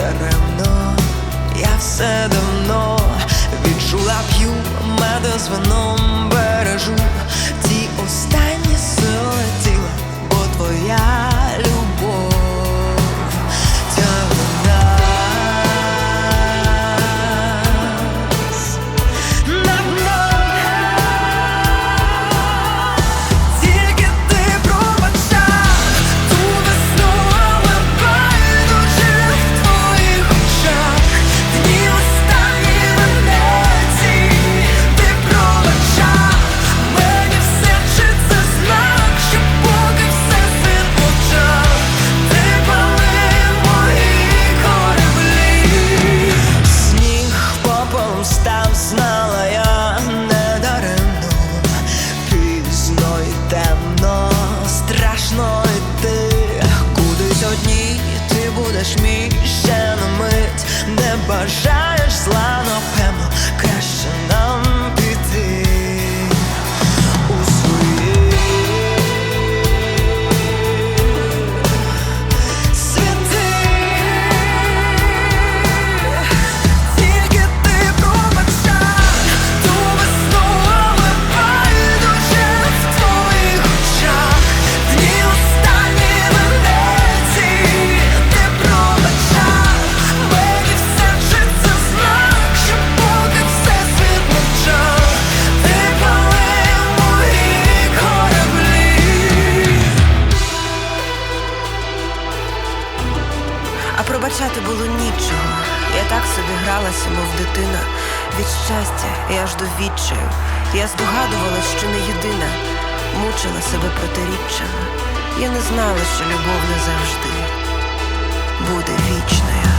даремно, я все давно відчула п'ю медозвоном бережу ті останні будеш мій ще на мить. Не бажаєш зла, напевно, А пробачати було нічого. Я так собі гралася, мов дитина. Від щастя і аж до відчаю. Я здогадувалась, що не єдина, мучила себе протиріччями. Я не знала, що любов не завжди буде вічною.